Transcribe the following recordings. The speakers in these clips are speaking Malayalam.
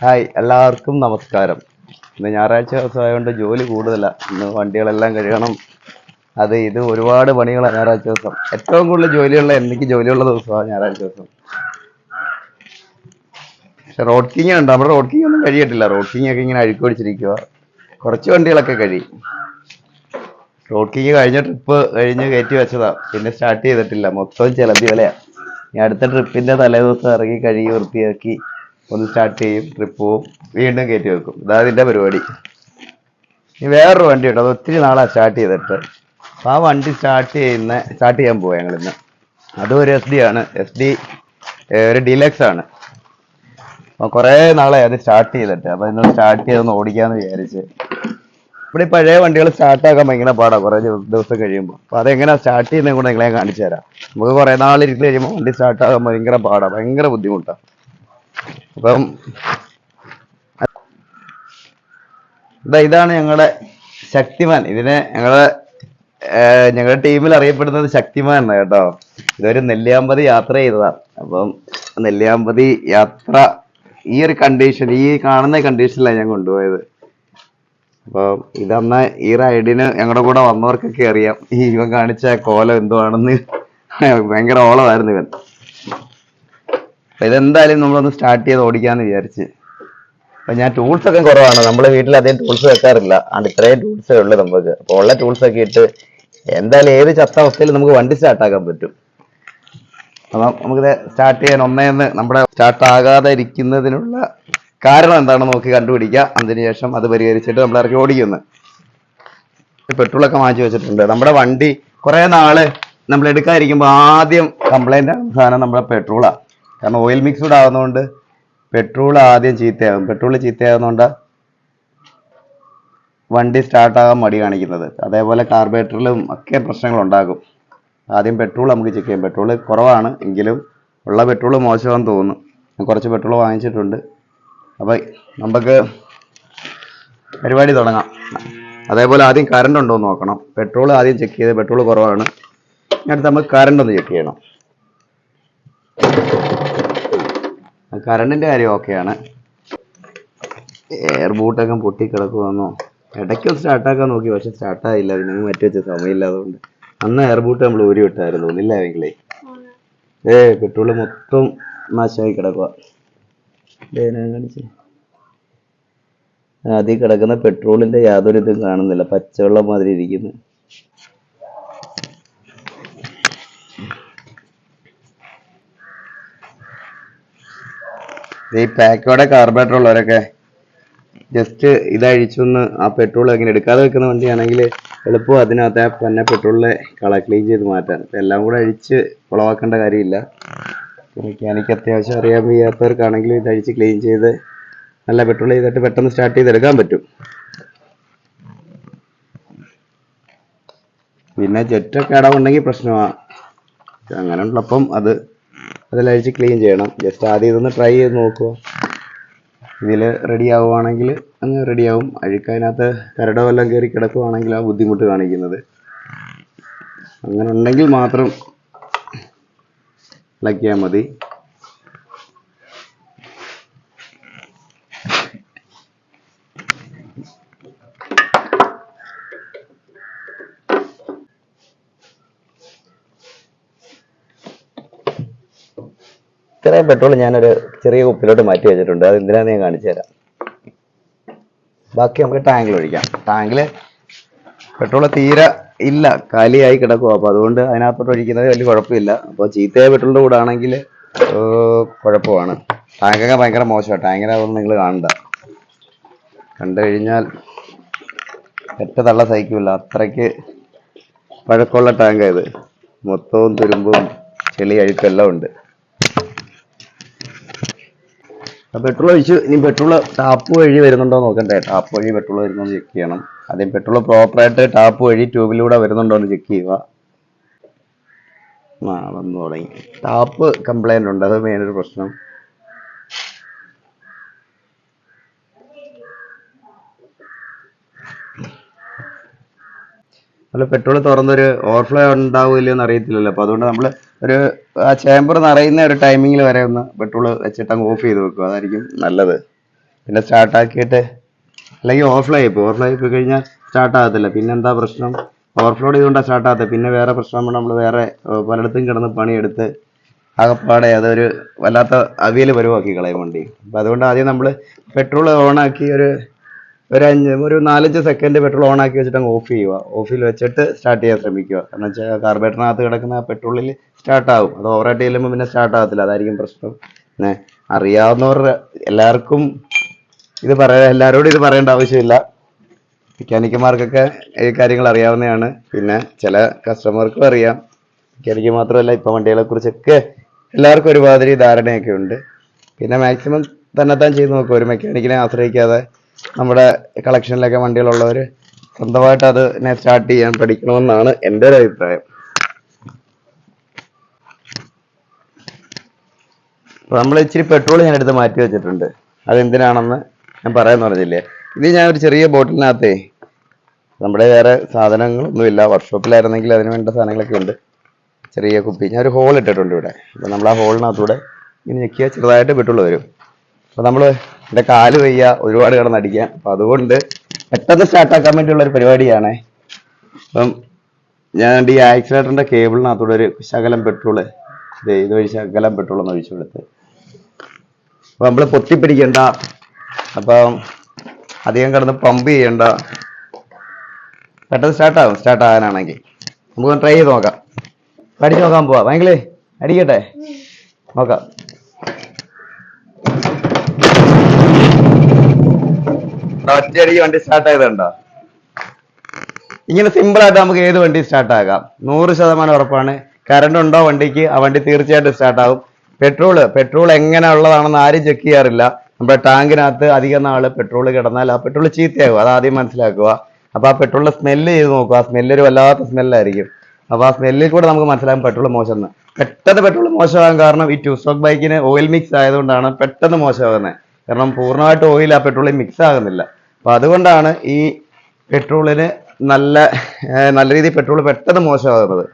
ഹായ് എല്ലാവർക്കും നമസ്കാരം. ഇന്ന് ഞായറാഴ്ച ദിവസമായതുകൊണ്ട് ജോലി കൂടുതലാണ് ഇന്ന് വണ്ടികളെല്ലാം കഴുകണം. അത് ഇത് ഒരുപാട് പണികളാണ് ഞായറാഴ്ച ദിവസം. ഏറ്റവും കൂടുതൽ ജോലിയുള്ള എനിക്ക് ജോലിയുള്ള ദിവസമാണ് ഞായറാഴ്ച ദിവസം. പക്ഷെ റോഡ് കിങ് ഉണ്ട് നമ്മുടെ റോഡ് കിങ് ഒന്നും കഴിയട്ടില്ല റോഡ് കിങ് ഒക്കെ ഇങ്ങനെ അഴുക്ക് പിടിച്ചിരിക്കുക കുറച്ച് വണ്ടികളൊക്കെ കഴി. റോഡ് കിങ് കഴിഞ്ഞ ട്രിപ്പ് കഴിഞ്ഞ് കയറ്റി വെച്ചതാ. പിന്നെ സ്റ്റാർട്ട് ചെയ്തിട്ടില്ല. മൊത്തം ചിലമ്പി വിലയാണ് ഇനി അടുത്ത ട്രിപ്പിന്റെ തലേദിവസം ഇറങ്ങി കഴുകി വൃത്തിയാക്കി ഒന്ന് സ്റ്റാർട്ട് ചെയ്യും ട്രിപ്പ് പോവും വീണ്ടും കയറ്റി വെക്കും. ഇതാ ഇതിന്റെ പരിപാടി. ഇനി വേറൊരു വണ്ടി ഉണ്ട് അത് ഒത്തിരി നാളാ സ്റ്റാർട്ട് ചെയ്തിട്ട്. അപ്പോൾ ആ വണ്ടി സ്റ്റാർട്ട് ചെയ്യുന്ന സ്റ്റാർട്ട് ചെയ്യാൻ പോവാം ഞങ്ങൾ ഇന്ന് അതും ഒരു എസ് ഡി ആണ്. എസ് ഡി ഒരു ഡീലക്സ് ആണ്. അപ്പൊ കുറേ നാളെ അത് സ്റ്റാർട്ട് ചെയ്തിട്ട്. അപ്പൊ ഇന്ന് സ്റ്റാർട്ട് ചെയ്തൊന്ന് ഓടിക്കാന്ന് വിചാരിച്ച്. ഇവിടെ പഴയ വണ്ടികൾ സ്റ്റാർട്ടാക്കാൻ ഭയങ്കര പാടാ കുറേ ദിവസം കഴിയുമ്പോൾ അപ്പോൾ അതെങ്ങനെയാ സ്റ്റാർട്ട് ചെയ്യുന്നത് കൂടെ നിങ്ങളെ കാണിച്ചു തരാം. നമുക്ക് കുറെ നാൾ വണ്ടി സ്റ്റാർട്ടാകാൻ ഭയങ്കര പാടാ ഭയങ്കര ബുദ്ധിമുട്ടാ. അപ്പം ഇതാ ഇതാണ് ഞങ്ങളുടെ ശക്തിമാൻ. ഇതിനെ ഞങ്ങളുടെ ഞങ്ങളുടെ ടീമിൽ അറിയപ്പെടുന്നത് ശക്തിമാൻ എന്നാ കേട്ടോ. ഇതൊരു നെല്ലിയാമ്പതി യാത്ര ചെയ്തതാണ് അപ്പം നെല്ലിയാമ്പതി യാത്ര ഈ ഒരു കണ്ടീഷൻ ഈ കാണുന്ന കണ്ടീഷനിലാണ് ഞാൻ കൊണ്ടുപോയത്. അപ്പോൾ ഇതന്ന ഈ റൈഡിന് ഞങ്ങളുടെ കൂടെ വന്നവർക്കൊക്കെ അറിയാം. ഈ ഇവൻ കാണിച്ച കോലം എന്തുവാണെന്ന്. ഭയങ്കര ഓളമായിരുന്നു ഇവൻ. അപ്പൊ ഇതെന്തായാലും നമ്മളൊന്ന് സ്റ്റാർട്ട് ചെയ്ത് ഓടിക്കാന്ന് വിചാരിച്ച്. അപ്പൊ ഞാൻ ടൂൾസ് ഒക്കെ കുറവാണ്. നമ്മളെ വീട്ടിൽ അധികം ടൂൾസ് വെക്കാറില്ല. അതുകൊണ്ട് ഇത്രയും ടൂൾസേ ഉള്ളൂ നമുക്ക്. അപ്പൊ ഉള്ള ടൂൾസ് ഒക്കെ ഇട്ട് എന്തായാലും ഏത് ചത്ത അവസ്ഥയിൽ നമുക്ക് വണ്ടി സ്റ്റാർട്ട് ആക്കാൻ പറ്റും. അപ്പം നമുക്കിത് സ്റ്റാർട്ട് ചെയ്യാൻ ഒന്നേന്ന് നമ്മുടെ സ്റ്റാർട്ട് ആകാതെ ഇരിക്കുന്നതിനുള്ള കാരണം എന്താണെന്ന് നോക്കി കണ്ടുപിടിക്കുക അതിനുശേഷം അത് പരിഹരിച്ചിട്ട് നമ്മൾ ഇറക്കി ഓടിക്കുന്നു. പെട്രോളൊക്കെ മാറ്റി വെച്ചിട്ടുണ്ട്. നമ്മുടെ വണ്ടി കുറെ നാൾ നമ്മൾ എടുക്കാതിരിക്കുമ്പോൾ ആദ്യം കംപ്ലൈന്റ് ആണ് സാധനം നമ്മുടെ പെട്രോളാണ് കാരണം ഓയിൽ മിക്സ്ഡ് ആവുന്നതുകൊണ്ട് പെട്രോൾ ആദ്യം ചീത്തയാകും പെട്രോൾ ചീത്തയാകുന്നതുകൊണ്ട് വണ്ടി സ്റ്റാർട്ടാകാൻ മടി കാണിക്കുന്നത്. അതേപോലെ കാർബേറ്ററിലും ഒക്കെ പ്രശ്നങ്ങൾ ഉണ്ടാകും ആദ്യം പെട്രോൾ നമുക്ക് ചെക്ക് ചെയ്യാം. പെട്രോൾ കുറവാണ് എങ്കിലും ഉള്ള പെട്രോൾ മോശമാണെന്ന് തോന്നുന്നു. കുറച്ച് പെട്രോൾ വാങ്ങിച്ചിട്ടുണ്ട്. അപ്പോൾ നമുക്ക് പരിപാടി തുടങ്ങാം. അതേപോലെ ആദ്യം കറണ്ട് ഉണ്ടോ എന്ന് നോക്കണം. പെട്രോൾ ആദ്യം ചെക്ക് ചെയ്ത് പെട്രോൾ കുറവാണ്. അടുത്ത് നമുക്ക് കറണ്ട് ഒന്ന് ചെക്ക് ചെയ്യണം. കറണ്ടിന്റെ കാര്യം ഓക്കെയാണ് എയർ ബൂട്ടൊക്കെ പൊട്ടി കിടക്കുമെന്നോ ഇടയ്ക്ക് സ്റ്റാർട്ടാക്കാൻ നോക്കി പക്ഷെ സ്റ്റാർട്ടായില്ല പിന്നെ മറ്റു വെച്ച സമയമില്ലാതുകൊണ്ട് അന്ന് എയർ ബൂട്ട് നമ്മൾ ഊരി വിട്ടായിരുന്നു ഒന്നില്ല എങ്കിലേ. ഏ പെട്രോൾ മൊത്തം നാശമായി കിടക്കുക കാണിച്ചേ. അതിൽ കിടക്കുന്ന പെട്രോളിന്റെ യാതൊരു ഇതും കാണുന്നില്ല. പച്ചവെള്ളം മാതിരി ഇരിക്കുന്നു. ഈ പാക്കോടെ കാർബറേറ്റർ ഉള്ളവരൊക്കെ ജസ്റ്റ് ഇതഴിച്ചൊന്ന് ആ പെട്രോൾ ഇങ്ങനെ എടുക്കാതെ വെക്കുന്ന വണ്ടിയാണെങ്കിൽ എളുപ്പം അതിനകത്ത് ആ തന്നെ പെട്രോളിലെ കളർ ക്ലീൻ ചെയ്ത് മാറ്റാൻ. എല്ലാം കൂടെ അഴിച്ച് കുളവാക്കേണ്ട കാര്യമില്ല. മെക്കാനിക്ക് അത്യാവശ്യം അറിയാൻ വയ്യാത്തവർക്കാണെങ്കിൽ ഇത് അഴിച്ച് ക്ലീൻ ചെയ്ത് നല്ല പെട്രോൾ ചെയ്തിട്ട് പെട്ടെന്ന് സ്റ്റാർട്ട് ചെയ്തെടുക്കാൻ പറ്റും. പിന്നെ ജെറ്റൊക്കെ അടവുണ്ടെങ്കിൽ പ്രശ്നമാണ് അങ്ങനെ ഉള്ളപ്പം അത് അതിലഴിച്ച് ക്ലീൻ ചെയ്യണം. ജസ്റ്റ് ആദ്യം ഇതൊന്ന് ട്രൈ ചെയ്ത് നോക്കുക ഇതിൽ റെഡി ആവുകയാണെങ്കിൽ അങ്ങ് റെഡി ആവും. അഴുക്കതിനകത്ത് കരടോ എല്ലാം കയറി കിടക്കുവാണെങ്കിൽ ആ ബുദ്ധിമുട്ട് കാണിക്കുന്നത്. അങ്ങനെ ഉണ്ടെങ്കിൽ മാത്രം ഇളക്കിയാൽ മതി. ഇത്രയും പെട്രോൾ ഞാനൊരു ചെറിയ കുപ്പിലോട്ട് മാറ്റി വെച്ചിട്ടുണ്ട്. അത് എന്തിനാന്ന് ഞാൻ കാണിച്ചു തരാം. ബാക്കി നമുക്ക് ടാങ്കിൽ ഒഴിക്കാം. ടാങ്കിൽ പെട്രോൾ തീരെ ഇല്ല. കാലിയായി കിടക്കുക അപ്പോൾ അതുകൊണ്ട് അതിനകത്തോട്ട് ഒഴിക്കുന്നത് വലിയ കുഴപ്പമില്ല. അപ്പോൾ ചീത്തയായ പെട്രോളിന്റെ കൂടെ ആണെങ്കിൽ കുഴപ്പമാണ്. ടാങ്കൊക്കെ ഭയങ്കര മോശമാണ്. ടാങ്കിനകത്തൊന്നും നിങ്ങൾ കാണണ്ട. കണ്ടു കഴിഞ്ഞാൽ എട്ട് തള്ള സഹിക്കില്ല അത്രയ്ക്ക് പഴക്കമുള്ള ടാങ്കാണ് ഇത്. മൊത്തവും തുരുമ്പും ചെളി അഴുക്കെല്ലാം ഉണ്ട്. പെട്രോൾ ഒഴിച്ച് ഇനി പെട്രോൾ ടാപ്പ് വഴി വരുന്നുണ്ടോ നോക്കണ്ടേ. ടാപ്പ് വഴി പെട്രോൾ വരുന്നോ ചെക്ക് ചെയ്യണം. ആദ്യം പെട്രോൾ പ്രോപ്പറായിട്ട് ടാപ്പ് വഴി ട്യൂബിലൂടെ വരുന്നുണ്ടോ എന്ന് ചെക്ക് ചെയ്യുക. ആ വന്നു തുടങ്ങി. ടാപ്പ് കംപ്ലൈന്റ് ഉണ്ട്. അത് മെയിൻ ഒരു പ്രശ്നം. അല്ല പെട്രോൾ തുറന്നൊരു ഓവർഫ്ലോ ഉണ്ടാവില്ലെന്ന് അറിയത്തില്ലല്ലോ. അപ്പോൾ അതുകൊണ്ട് നമ്മൾ ഒരു ആ ചേമ്പർ നിറയുന്ന ഒരു ടൈമിങ്ങിൽ വരെ ഒന്ന് പെട്രോൾ വെച്ചിട്ട് അങ്ങ് ഓഫ് ചെയ്ത് വെക്കുക അതായിരിക്കും നല്ലത്. പിന്നെ സ്റ്റാർട്ട് ആക്കിയിട്ട് അല്ലെങ്കിൽ ഓഫ്ലൈ ഇപ്പോൾ ഓഫ്ലൈ ആയി പോയി കഴിഞ്ഞാൽ സ്റ്റാർട്ട് ആകത്തില്ല. പിന്നെ എന്താ പ്രശ്നം? ഓവർഫ്ലോ ചെയ്തുകൊണ്ടാണ് സ്റ്റാർട്ട് ആകത്തത് പിന്നെ വേറെ പ്രശ്നം നമ്മൾ വേറെ പലയിടത്തും കിടന്ന് പണിയെടുത്ത് ആകപ്പാടെ അതൊരു വല്ലാത്ത അവിയൽ പരുവാക്കി കളയും വണ്ടി. അപ്പം അതുകൊണ്ട് ആദ്യം നമ്മൾ പെട്രോൾ ഓണാക്കി ഒരു ഒരു അഞ്ച് ഒരു നാലഞ്ച് സെക്കൻഡ് പെട്രോൾ ഓൺ ആക്കി വെച്ചിട്ട് അങ്ങ് ഓഫ് ചെയ്യുക. ഓഫിൽ വെച്ചിട്ട് സ്റ്റാർട്ട് ചെയ്യാൻ ശ്രമിക്കുക. കാരണം വെച്ചാൽ കാർബേറ്ററിനകത്ത് കിടക്കുന്ന പെട്രോളിൽ സ്റ്റാർട്ട് ആകും അത് ഓവറായിട്ട് ചെല്ലുമ്പോൾ പിന്നെ സ്റ്റാർട്ട് ആകത്തില്ല അതായിരിക്കും പ്രശ്നം. പിന്നെ അറിയാവുന്നവർ എല്ലാവർക്കും ഇത് പറയാ എല്ലാവരോടും ഇത് പറയേണ്ട ആവശ്യമില്ല. മെക്കാനിക്കന്മാർക്കൊക്കെ ഈ കാര്യങ്ങൾ അറിയാവുന്നതാണ്. പിന്നെ ചില കസ്റ്റമർക്കും അറിയാം. മെക്കാനിക്ക് മാത്രമല്ല ഇപ്പം വണ്ടികളെ കുറിച്ചൊക്കെ എല്ലാവർക്കും ഒരുമാതിരി ധാരണയൊക്കെ ഉണ്ട്. പിന്നെ മാക്സിമം തന്നെത്താൻ ചെയ്ത് നോക്കുക ഒരു മെക്കാനിക്കിനെ ആശ്രയിക്കാതെ നമ്മുടെ കളക്ഷനിലൊക്കെ വണ്ടികളുള്ളവർ സ്വന്തമായിട്ട് അത് സ്റ്റാർട്ട് ചെയ്യാൻ പഠിക്കണമെന്നാണ് എന്റെ ഒരു അഭിപ്രായം. അപ്പോൾ നമ്മൾ ഇച്ചിരി പെട്രോൾ ഞാൻ എടുത്ത് മാറ്റി വെച്ചിട്ടുണ്ട്. അതെന്തിനാണെന്ന് ഞാൻ പറയാൻ പറഞ്ഞില്ലേ? ഇത് ഞാൻ ഒരു ചെറിയ ബോട്ടിലിനകത്തേ നമ്മുടെ വേറെ സാധനങ്ങളൊന്നുമില്ല. വർക്ക്ഷോപ്പിലായിരുന്നെങ്കിൽ അതിന് വേണ്ട സാധനങ്ങളൊക്കെ ഉണ്ട്. ചെറിയ കുപ്പി. ഞാൻ ഒരു ഹോൾ ഇട്ടിട്ടുണ്ട് ഇവിടെ. അപ്പോൾ നമ്മൾ ആ ഹോളിനകത്തൂടെ ഇനി ഞെക്കിയാൽ ചെറുതായിട്ട് പെട്രോൾ വരും. അപ്പോൾ നമ്മൾ എന്റെ കാൽ വയ്യ ഒരുപാട് കിടന്നടിക്കാൻ. അപ്പോൾ അതുകൊണ്ട് പെട്ടെന്ന് സ്റ്റാർട്ടാക്കാൻ വേണ്ടിയുള്ള ഒരു പരിപാടിയാണ്. അപ്പം ഞാൻ ഈ ആക്സിലേറ്ററിന്റെ കേബിളിനകത്തൂടെ ഒരു ശകലം പെട്രോൾ ഇത് ഇതുവഴി ശകലം പെട്രോൾ ഒന്ന് ഒഴിച്ചു കൊടുത്ത് അപ്പോൾ നമ്മൾ പൊത്തിപ്പിടിക്കണ്ട അപ്പം അധികം കിടന്ന് പമ്പ് ചെയ്യണ്ട. പെട്ടെന്ന് സ്റ്റാർട്ടാകും സ്റ്റാർട്ടാകാനാണെങ്കിൽ സ്റ്റാർട്ട് ആകാനാണെങ്കിൽ നമുക്ക് ട്രൈ ചെയ്ത് നോക്കാം. അടിച്ച് നോക്കാൻ പോവാ. ഭയങ്കര അടിക്കട്ടെ? നോക്കാം. ഒറ്റയടിക്ക് വണ്ടി സ്റ്റാർട്ട് ആയതുണ്ടോ ഇങ്ങനെ സിമ്പിൾ ആയിട്ട് നമുക്ക് ഏത് വണ്ടി സ്റ്റാർട്ട് ആക്കാം നൂറ് ശതമാനം ഉറപ്പാണ്. കറണ്ട് ഉണ്ടോ വണ്ടിക്ക്? ആ വണ്ടി തീർച്ചയായിട്ടും സ്റ്റാർട്ട് ആവും പെട്രോൾ പെട്രോൾ എങ്ങനെ ഉള്ളതാണെന്ന് ആരും ചെക്ക് ചെയ്യാറില്ല. നമ്മുടെ ടാങ്കിനകത്ത് അധികം നാൾ പെട്രോൾ കിടന്നാൽ ആ പെട്രോൾ ചീത്തയാകും. അത് ആദ്യം മനസ്സിലാക്കുക. അപ്പോൾ ആ പെട്രോളിന്റെ സ്മെല്ല് ചെയ്ത് നോക്കുക. ആ സ്മെല്ല് ഒരു വല്ലാത്ത സ്മെല്ലായിരിക്കും അപ്പോൾ ആ സ്മെല്ലിൽ കൂടെ നമുക്ക് മനസ്സിലാകും പെട്രോൾ മോശമെന്ന്. പെട്ടെന്ന് പെട്രോൾ മോശമാകാൻ കാരണം ഈ ടു സ്റ്റോക്ക് ബൈക്കിന് ഓയിൽ മിക്സ് ആയതുകൊണ്ടാണ് പെട്ടെന്ന് മോശമാകുന്നത്. കാരണം പൂർണമായിട്ട് ഓയിൽ ആ പെട്രോളിൽ മിക്സ് ആകുന്നില്ല. അപ്പോൾ അതുകൊണ്ടാണ് ഈ പെട്രോളിന് നല്ല നല്ല രീതിയിൽ പെട്രോൾ പെട്ടെന്ന് മോശമാകുന്നത്.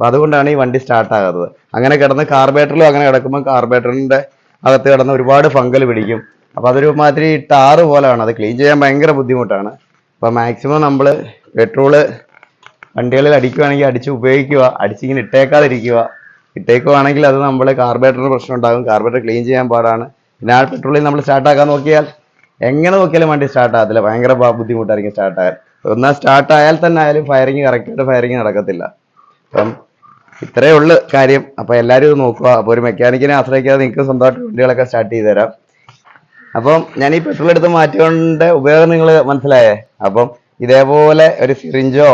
അപ്പൊ അതുകൊണ്ടാണ് ഈ വണ്ടി സ്റ്റാർട്ട് ആകാത്തത്. അങ്ങനെ കിടന്ന് കാർബേറ്ററിലും അങ്ങനെ കിടക്കുമ്പോൾ കാർബേറ്ററിന്റെ അകത്ത് കിടന്ന് ഒരുപാട് ഫംഗൽ പിടിക്കും. അപ്പൊ അതൊരു മാതിരി ടാറ് പോലെയാണ് അത് ക്ലീൻ ചെയ്യാൻ ഭയങ്കര ബുദ്ധിമുട്ടാണ്. അപ്പൊ മാക്സിമം നമ്മൾ പെട്രോൾ വണ്ടികളിൽ അടിക്കുവാണെങ്കിൽ അടിച്ച് ഉപയോഗിക്കുക. അടിച്ചിങ്ങനെ ഇട്ടേക്കാതിരിക്കുക. ഇട്ടേക്കുവാണെങ്കിൽ അത് നമ്മൾ കാർബേറ്ററിന് പ്രശ്നം ഉണ്ടാകും. കാർബേറ്റർ ക്ലീൻ ചെയ്യാൻ പാടാണ്. പിന്നെ ആ പെട്രോളിൽ നമ്മൾ സ്റ്റാർട്ടാക്കാൻ നോക്കിയാൽ എങ്ങനെ നോക്കിയാലും വണ്ടി സ്റ്റാർട്ട് ആകത്തില്ല. ഭയങ്കര ബുദ്ധിമുട്ടായിരിക്കും സ്റ്റാർട്ട് ആയാൽ. ഒന്നാ സ്റ്റാർട്ടായാൽ തന്നെ ആയാലും ഫയറിങ് കറക്റ്റായിട്ട് ഫയറിങ് നടക്കത്തില്ല. അപ്പം ഇത്രയേ ഉള്ളു കാര്യം. അപ്പൊ എല്ലാരും നോക്കുക. അപ്പൊ ഒരു മെക്കാനിക്കിനെ ആശ്രയിക്കാതെ നിങ്ങൾക്ക് സ്വന്തമായിട്ട് വണ്ടികളൊക്കെ സ്റ്റാർട്ട് ചെയ്തു തരാം. അപ്പം ഞാൻ ഈ പെട്രോൾ എടുത്ത് മാറ്റിക്കൊണ്ട് ഉപയോഗം നിങ്ങൾ മനസ്സിലായേ? അപ്പം ഇതേപോലെ ഒരു സിറിഞ്ചോ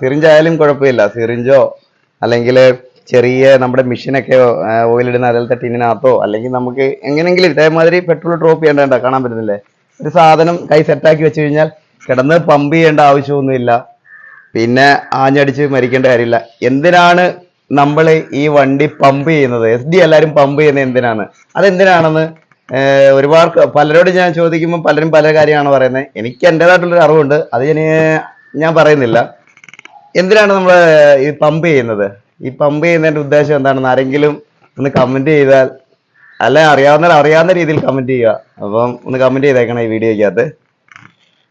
സിറിഞ്ച് ആയാലും കുഴപ്പമില്ല. സിറിഞ്ചോ അല്ലെങ്കിൽ ചെറിയ നമ്മുടെ മെഷീനൊക്കെ ഓയിലിടുന്ന അതിലത്തെ ടിന്നിനകത്തോ അല്ലെങ്കിൽ നമുക്ക് എങ്ങനെയെങ്കിലും ഇതേമാതിരി പെട്രോൾ ഡ്രോപ്പ് ചെയ്യേണ്ട കാണാൻ പറ്റുന്നില്ലേ? ഒരു സാധനം കൈ സെറ്റാക്കി വെച്ച് കഴിഞ്ഞാൽ കിടന്ന് പമ്പ് ചെയ്യേണ്ട ആവശ്യമൊന്നുമില്ല. പിന്നെ ആഞ്ഞടിച്ച് മരിക്കേണ്ട കാര്യമില്ല. എന്തിനാണ് നമ്മൾ ഈ വണ്ടി പമ്പ് ചെയ്യുന്നത്? എസ് ഡി എല്ലാവരും പമ്പ് ചെയ്യുന്നത് എന്തിനാണ്? അതെന്തിനാണെന്ന് ഒരുപാട് പലരോട് ഞാൻ ചോദിക്കുമ്പോൾ പലരും പല കാര്യമാണ് പറയുന്നത്. എനിക്ക് എന്റെതായിട്ടുള്ളൊരു അറിവുണ്ട്. അത് ഞാൻ ഞാൻ പറയുന്നില്ല. എന്തിനാണ് നമ്മൾ ഈ പമ്പ് ചെയ്യുന്നത്? ഈ പമ്പ് ചെയ്യുന്നതിന്റെ ഉദ്ദേശം എന്താണെന്ന് ആരെങ്കിലും ഒന്ന് കമന്റ് ചെയ്താൽ അല്ല അറിയാവുന്ന അറിയാവുന്ന രീതിയിൽ കമന്റ് ചെയ്യുക. അപ്പം ഒന്ന് കമന്റ് ചെയ്തേക്കണം ഈ വീഡിയോയ്ക്കകത്ത്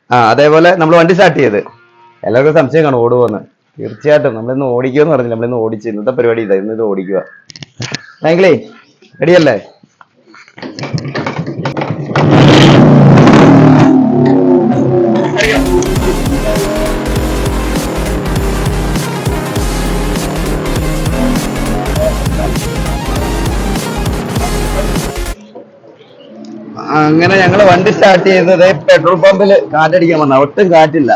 ആ അതേപോലെ നമ്മൾ വണ്ടി സ്റ്റാർട്ട് ചെയ്ത്. എല്ലാവർക്കും സംശയം കാണും ഓടുവന്ന് തീർച്ചയായിട്ടും. നമ്മളിന്ന് ഓടിക്കുമെന്ന് പറഞ്ഞില്ല. നമ്മളിന്ന് ഓടിച്ച് ഇന്നത്തെ പരിപാടി ഇതാ. ഇന്ന് ഇത് ഓടിക്കുക താങ്കളേ റെഡിയല്ലേ? അങ്ങനെ ഞങ്ങൾ വണ്ടി സ്റ്റാർട്ട് ചെയ്തത് പെട്രോൾ പമ്പിൽ കാറ്റടിക്കാൻ വന്ന. ഒട്ടും കാറ്റില്ല.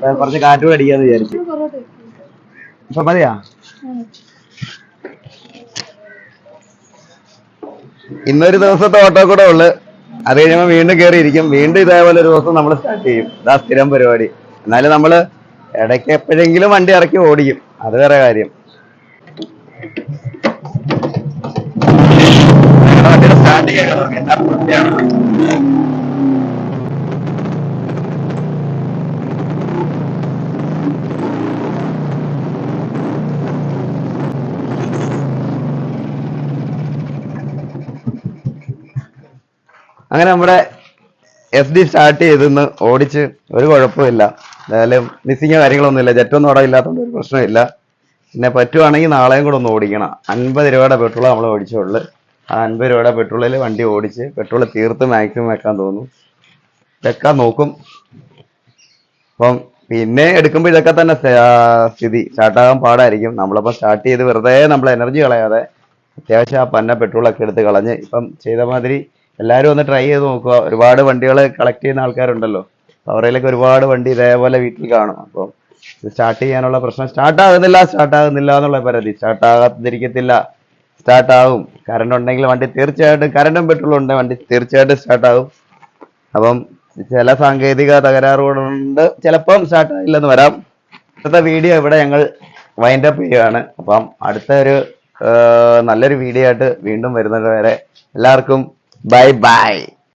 കുറച്ച് കാറ്റ് കൂടെ അടിക്കാന്ന് വിചാരിച്ചു. ഇപ്പൊ മതിയാ? ഇന്നൊരു ദിവസത്തെ ഓട്ടോ കൂടെ ഉള്ളു. അത് കഴിയുമ്പോൾ വീണ്ടും കയറിയിരിക്കും വീണ്ടും ഇതേപോലെ ഒരു ദിവസം നമ്മൾ സ്റ്റാർട്ട് ചെയ്യും. ഇതാ സ്ഥിരം പരിപാടി. എന്നാലും നമ്മൾ ഇടയ്ക്ക് എപ്പോഴെങ്കിലും വണ്ടി ഇറക്കി ഓടിക്കും. അത് വേറെ കാര്യം. സ്റ്റാർട്ട് വണ്ടിയുടെ സ്റ്റാർട്ടിംഗ് ഒക്കെ നോക്കി എന്നാ വൃത്തിയാണ്. അങ്ങനെ നമ്മുടെ എസ് ഡി സ്റ്റാർട്ട് ചെയ്തെന്ന് ഓടിച്ച് ഒരു കുഴപ്പമില്ല എന്തായാലും മിസ്സിങ്ങോ കാര്യങ്ങളൊന്നുമില്ല. ജെറ്റൊന്നും അവിടെ ഇല്ലാത്തതുകൊണ്ട് ഒരു പ്രശ്നമില്ല പിന്നെ പറ്റുവാണെങ്കിൽ നാളെയും കൂടെ ഒന്ന് ഓടിക്കണം. അൻപത് രൂപയുടെ പെട്രോൾ നമ്മൾ ഓടിച്ചുള്ളൂ. ആ അൻപത് രൂപയുടെ പെട്രോളിൽ വണ്ടി ഓടിച്ച് പെട്രോൾ തീർത്ത് മാക്സിമം വെക്കാൻ തോന്നും. വെക്കാൻ നോക്കും. അപ്പം പിന്നെ എടുക്കുമ്പോൾ ഇതൊക്കെ തന്നെ സ്ഥിതി. സ്റ്റാർട്ടാകാൻ പാടായിരിക്കും. നമ്മളിപ്പോൾ സ്റ്റാർട്ട് ചെയ്ത് വെറുതെ നമ്മൾ എനർജി കളയാതെ അത്യാവശ്യം ആ പന്ന പെട്രോളൊക്കെ എടുത്ത് കളഞ്ഞ് ഇപ്പം ചെയ്ത മാതിരി എല്ലാവരും ഒന്ന് ട്രൈ ചെയ്ത് നോക്കുക. ഒരുപാട് വണ്ടികൾ കളക്ട് ചെയ്യുന്ന ആൾക്കാരുണ്ടല്ലോ. അവരയിലൊക്കെ ഒരുപാട് വണ്ടി ഇതേപോലെ വീട്ടിൽ കാണും. അപ്പോൾ സ്റ്റാർട്ട് ചെയ്യാനുള്ള പ്രശ്നം സ്റ്റാർട്ട് ആകുന്നില്ല സ്റ്റാർട്ട് ആകുന്നില്ല എന്നുള്ള പരാതി സ്റ്റാർട്ട് ആകാതിരിക്കത്തില്ല. സ്റ്റാർട്ട് ആകും കറണ്ട് ഉണ്ടെങ്കിൽ വണ്ടി തീർച്ചയായിട്ടും കറണ്ടും പെട്രോളും ഉണ്ട്. വണ്ടി തീർച്ചയായിട്ടും സ്റ്റാർട്ട് ആകും. അപ്പം ചില സാങ്കേതിക തകരാറുകളുണ്ട്. ചിലപ്പം സ്റ്റാർട്ട് ആയില്ലെന്ന് വരാം. ഇന്നത്തെ വീഡിയോ ഇവിടെ ഞങ്ങൾ വൈൻഡ് അപ്പ് ചെയ്യുകയാണ്. അപ്പം അടുത്ത ഒരു നല്ലൊരു വീഡിയോ ആയിട്ട് വീണ്ടും വരുന്നത് വരെ എല്ലാവർക്കും bye bye.